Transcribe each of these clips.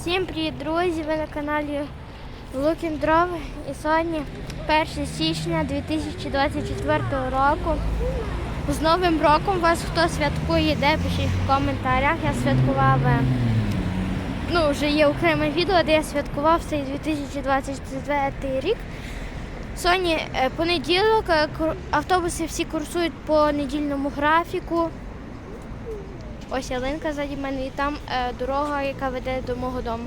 Всім привіт, друзі! Ви на каналі Лукін Дров. І сьогодні 1 січня 2024 року. З Новим роком вас хто святкує, де пишіть в коментарях. Я святкував. е, Ну, вже є окреме відео, де я святкував цей 2024 рік. Сьогодні е, понеділок, е, автобуси всі курсують по недільному графіку. Ось ялинка ззаді мене і там е, дорога, яка веде до мого дому.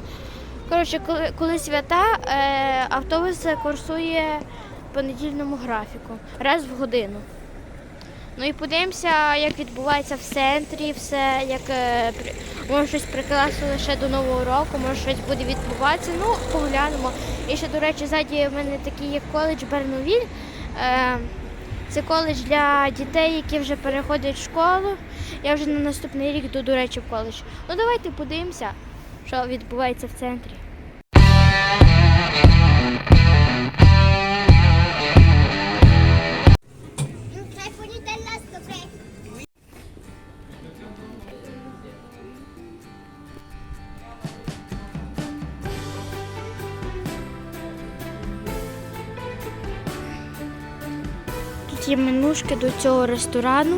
Коротше, коли, коли свята, е, автобус курсує по недільному графіку, раз в годину. Ну і подивимося, як відбувається в центрі, все, як е, може щось прикрасили ще до Нового року, може щось буде відбуватися. Ну, поглянемо. І ще, до речі, ззаді в мене такий є коледж Берновіль. Е, це коледж для дітей, які вже переходять в школу. Я вже на наступний рік йду, до речі, в коледж. Ну давайте подивимося, що відбувається в центрі. Тут менушки до цього ресторану.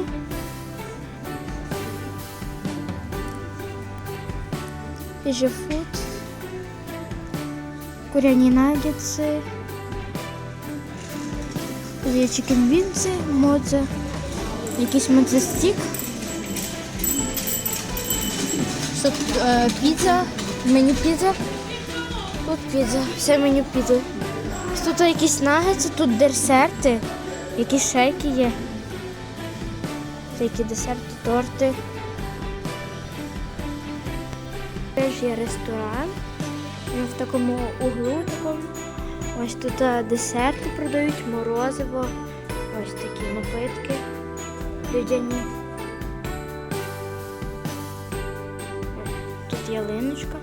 Фуд. Куряні нагетси. Є чікенвінці, модзе, якийсь модзестік. Тут е, піца, меню піца. Тут піца, все меню піци. Тут якісь нагетси, тут десерти, якісь шейки є. Які десерти, торти. Теж є ресторан. Він в такому углу такому. Ось тут е, десерти продають, морозиво, ось такі напитки людяні. Тут ялиночка.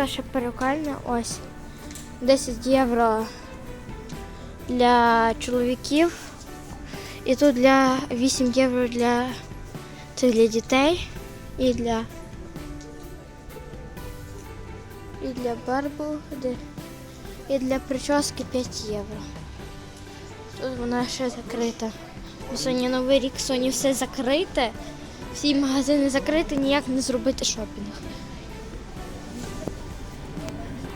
Така ще перукальня, ось 10 євро для чоловіків. І тут для 8 євро для, це для дітей і для і для барбу, і для прически 5 євро. Тут вона ще закрита. Бо Сьогодні новий рік, сьогодні все закрите. Всі магазини закриті, ніяк не зробити шопінг.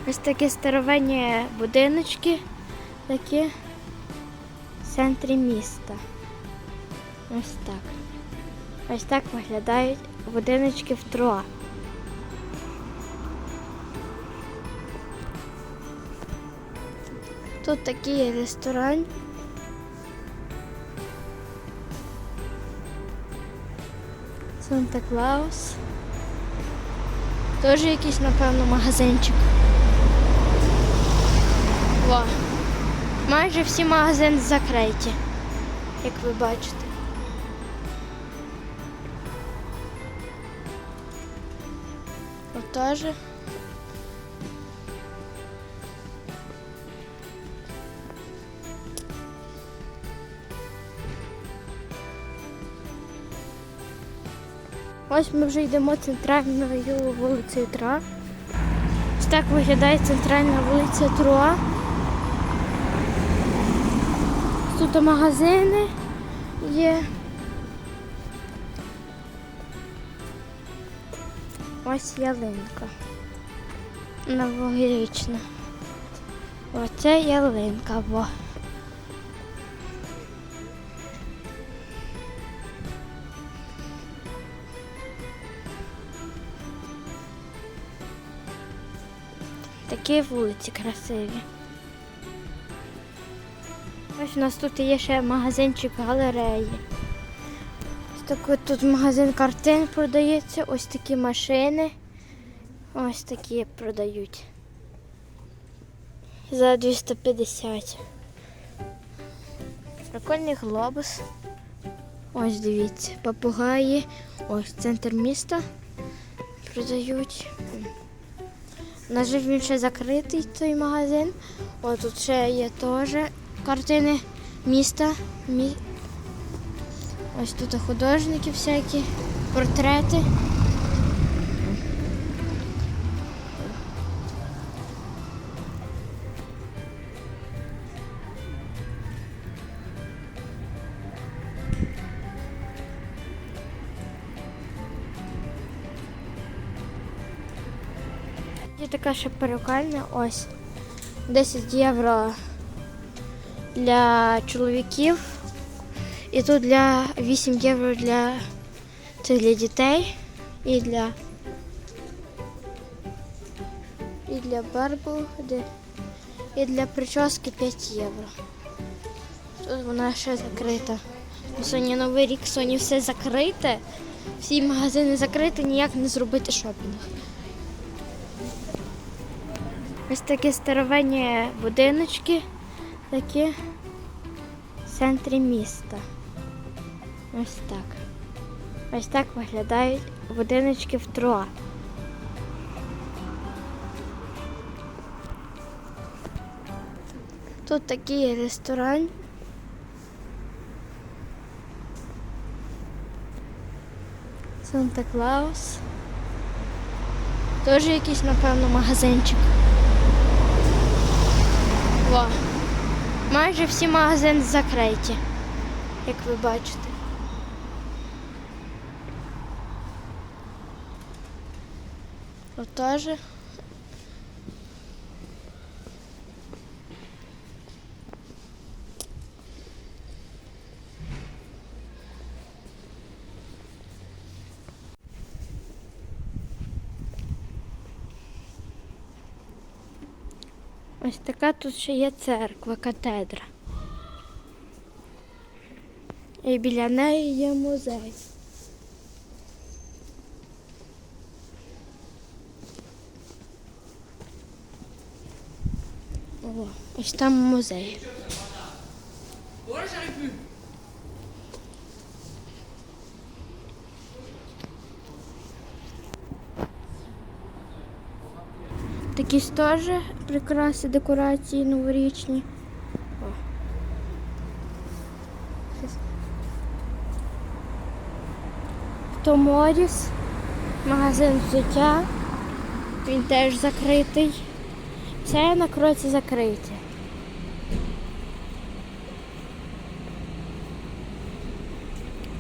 Ось такі старовинні будиночки, такі в центрі міста. Ось так. Ось так виглядають будиночки в Труа. Тут такий ресторан. Санта Клаус. Теж якийсь, напевно, магазинчик. Во. Майже всі магазини закриті, як ви бачите. От теж. Ось ми вже йдемо центральною вулицею Тра. Ось так виглядає центральна вулиця Труа. Тут магазини є. Ось ялинка. Новорічна. Оце ялинка, бо. Такі вулиці красиві. Ось у нас тут є ще магазинчик галереї. Ось такий тут магазин картин продається, ось такі машини. Ось такі продають. За 250. Прикольний глобус. Ось дивіться, папугаї. Ось центр міста продають. На жаль, він ще закритий той магазин. О, тут ще є теж картини міста. Мі... Ось тут художники всякі, портрети. Є така ще перукальня, ось 10 євро для чоловіків. І тут для 8 євро для, це для дітей і для і для барбу, і для прически 5 євро. Тут вона ще закрита. Сьогодні новий рік, сьогодні все закрите. Всі магазини закриті, ніяк не зробити шопінг. Ось такі старовинні будиночки, такі в центрі міста. Ось так. Ось так виглядають будиночки в Труа. Тут такий ресторан. Санта Клаус. Теж якийсь, напевно, магазинчик. Во. Майже всі магазини закриті, як ви бачите. Отож. Ось така тут ще є церква, катедра. І біля неї є музей. О, ось там музей. Ж теж прикраси, декорації новорічні. Щас. Магазин взуття. Він теж закритий. Це на кроці закриті.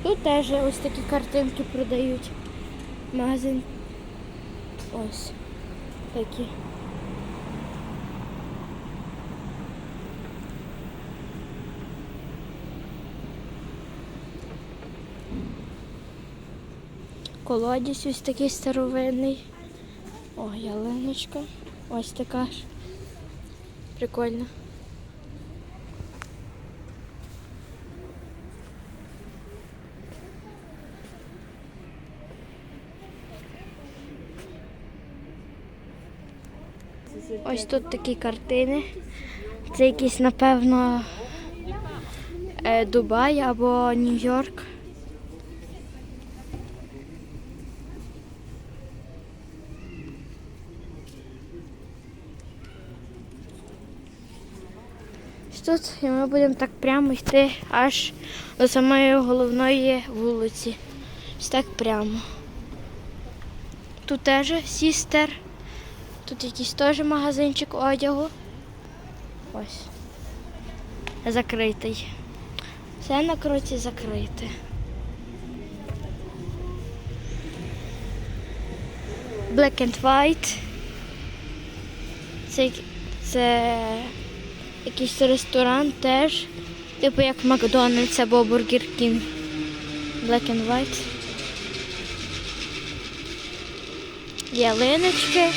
Тут теж ось такі картинки продають. Магазин. Ось такі. Колодязь ось такий старовинний. О, ялиночка. Ось така ж. Прикольно. Ось тут такі картини. Це якісь, напевно, е, Дубай або Нью-Йорк. Тут, і ми будемо так прямо йти аж до самої головної вулиці. Ось так прямо. Тут теж сістер. Тут якийсь теж магазинчик одягу. Ось. Закритий. Все на кроці закрите. Black and White. Це, це якийсь ресторан теж. Типу як Макдональдс або Burger King. Black and White. Ялиночки.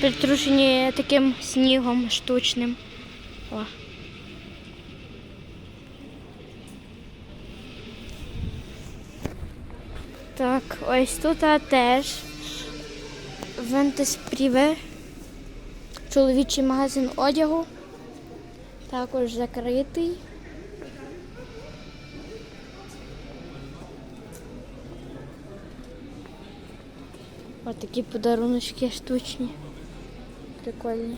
Притрушені таким снігом штучним. О. Так, ось тут теж Вентес Пріве, чоловічий магазин одягу. Також закритий. Ось такі подаруночки штучні. Прикольні.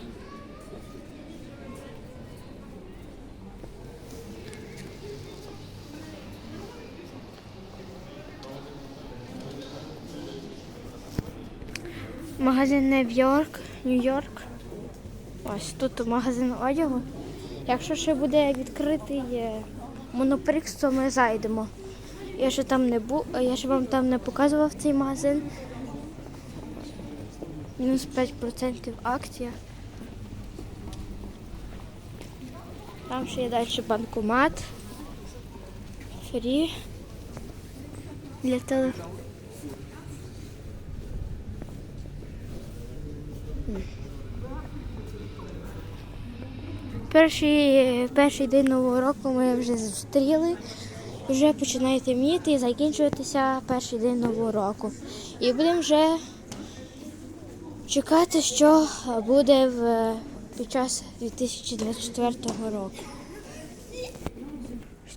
Магазин Нью-Йорк, Нью-Йорк. Ось тут магазин одягу. Якщо ще буде відкритий е, моноприкс, то ми зайдемо. Я ще там не бу... я ще вам там не показував цей магазин. Мінус 5% акція. Там ще є далі банкомат. Фрі. Для телефону. Перший, перший день нового року ми вже зустріли. Вже починає темніти і закінчуватися перший день нового року. І будемо вже чекати, що буде в, під час 2024 року.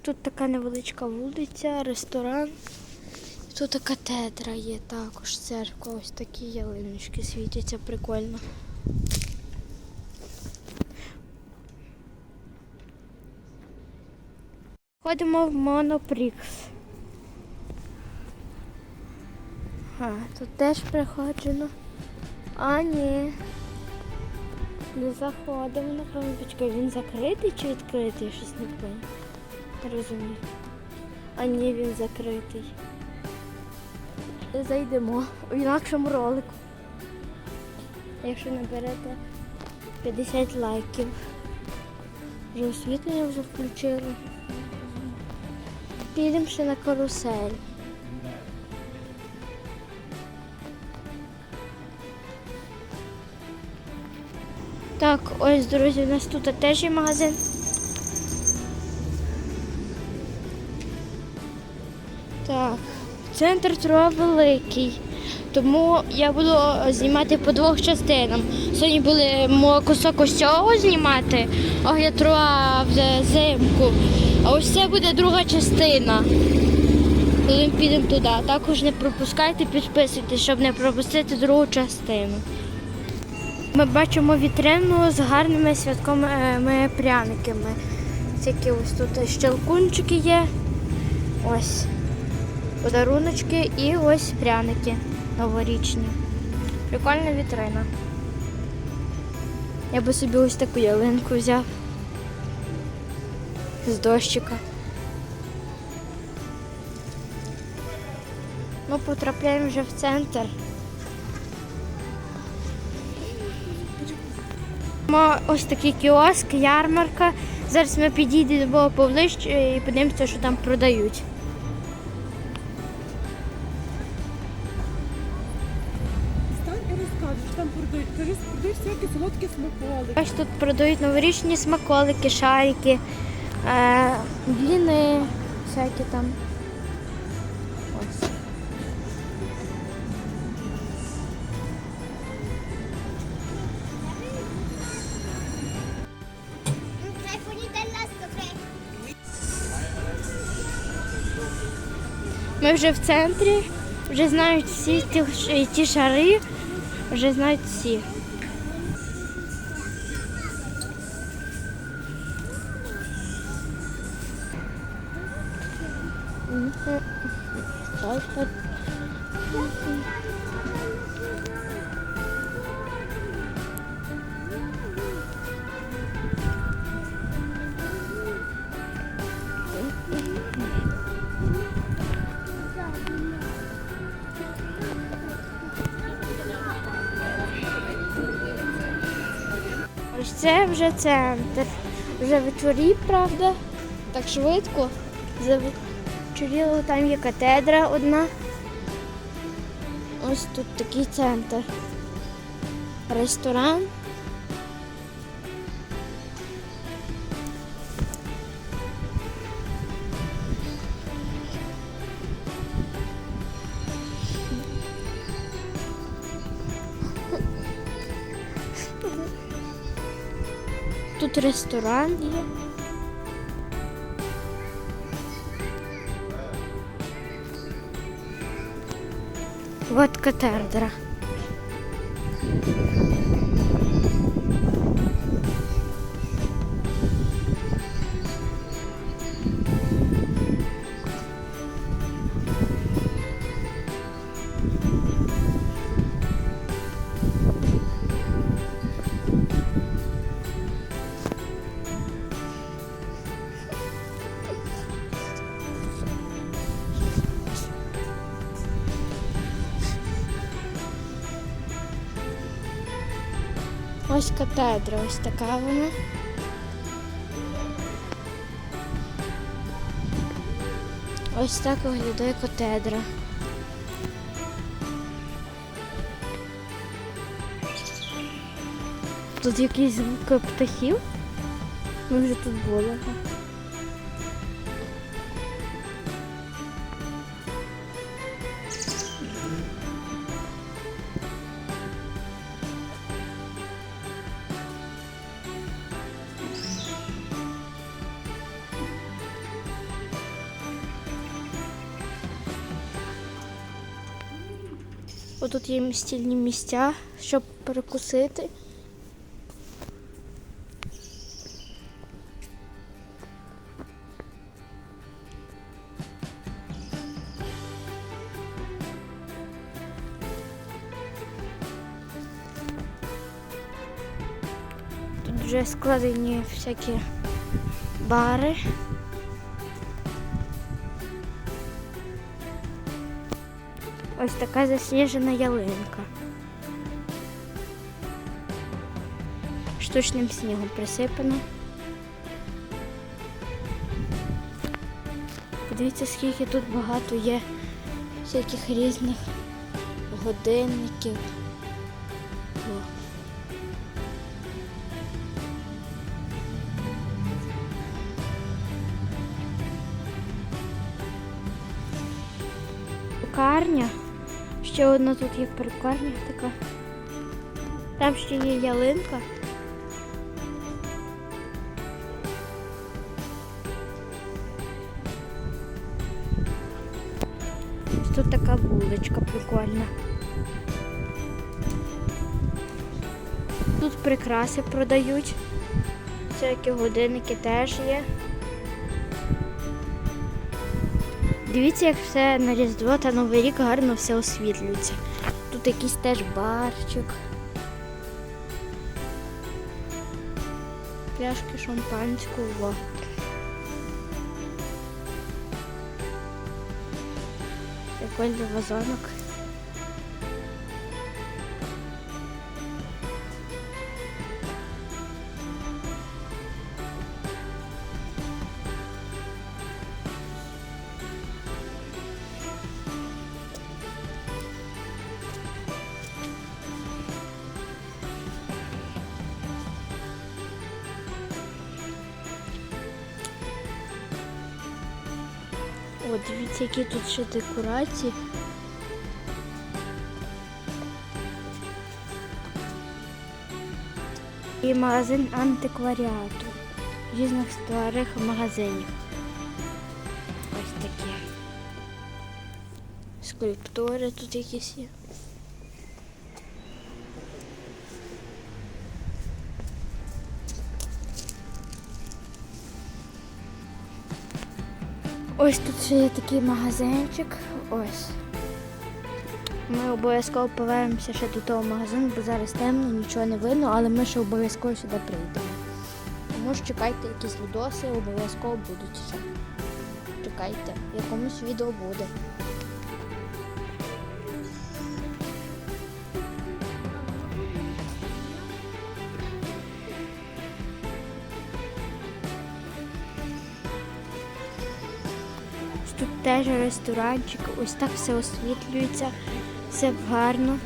Тут така невеличка вулиця, ресторан. Тут така катедра є також, церква, ось такі ялиночки світяться прикольно. Ходимо в Монопрікс. А, тут теж приходжено. А, ні. Не заходимо, напевно, почекай, він закритий чи відкритий? Я щось не поняла. Не розумію. А ні, він закритий. Зайдемо в інакшому ролику. Якщо наберете 50 лайків. Вже освітлення вже включили. Підемо ще на карусель. Так, ось, друзі, у нас тут теж є магазин. Так, центр Труа великий. Тому я буду знімати по двох частинам. Сьогодні були кусок ось цього знімати, огляд Труа взимку. Ось це буде друга частина. Коли ми підемо туди. Також не пропускайте, підписуйтесь, щоб не пропустити другу частину. Ми бачимо вітрину з гарними святковими пряниками. Такі ось тут щелкунчики є. Ось подаруночки і ось пряники новорічні. Прикольна вітрина. Я би собі ось таку ялинку взяв з дощика. Ми потрапляємо вже в центр. Ось такий кіоск, ярмарка. Зараз ми підійдемо поближче і подивимося, що там продають. Там продають. Продають всякі солодкі смаколики. Ось тут продають новорічні смаколики, шарики, бліни, всякі там. Ось. Ми вже в центрі, вже знають всі ті, ті шари, вже знають всі. Ось це вже центр. Вже вечорі, правда, так швидко. Завечоріло, там є катедра одна. Ось тут такий центр. Ресторан. Ресторан є. Вот катедра. Ось катедра, ось така вона. Ось так виглядає катедра. Тут якісь звуки птахів. Ми вже тут були. Отут є стільні місця, щоб перекусити. Тут вже складені всякі бари. Ось така засніжена ялинка. Штучним снігом присипано. Подивіться, скільки тут багато є всяких різних годинників. Ще одна тут є перукарня така. Там ще є ялинка. Ось Тут така вуличка прикольна. Тут прикраси продають. Всякі годинники теж є. Дивіться, як все на Різдво та Новий рік гарно все освітлюється. Тут якийсь теж барчик. Пляшки шампанського. Прикольний вазонок. О, дивіться, які тут ще декорації. І магазин антикваріату різних старих магазинів. Ось такі. Скульптури тут якісь є. Ось тут є такий магазинчик. Ось. Ми обов'язково повернемося ще до того магазину, бо зараз темно, нічого не видно, але ми ще обов'язково сюди прийдемо. Тому ж чекайте якісь відоси, обов'язково будуть ще. Чекайте, якомусь відео буде. Теж ресторанчик, ось так все освітлюється, все гарно.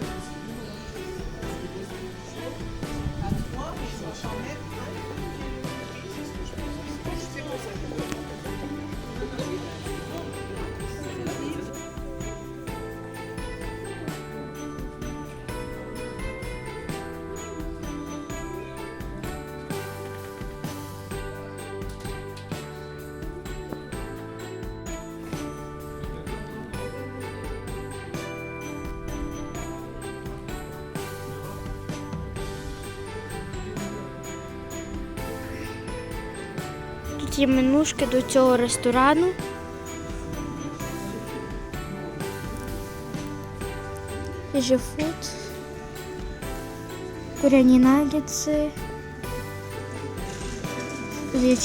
Є менушки до цього ресторану. Фуд. Куряні нагетси.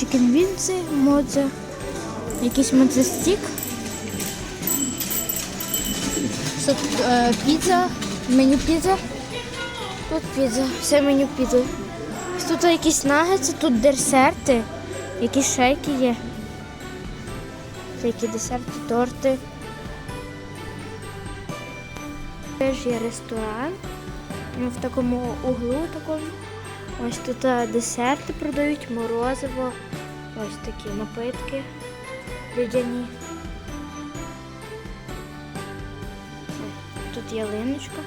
Чикенвінці, модзе, якийсь модзестік. Тут е, піца, меню піца. Тут піца, все меню піца. Тут якісь нагетси, тут десерти, якісь шейки є. Які десерти, торти. Теж є ресторан. Ну, В такому углу такому. Ось тут е, десерти продають, морозиво, ось такі напитки людяні. Тут ялиночка.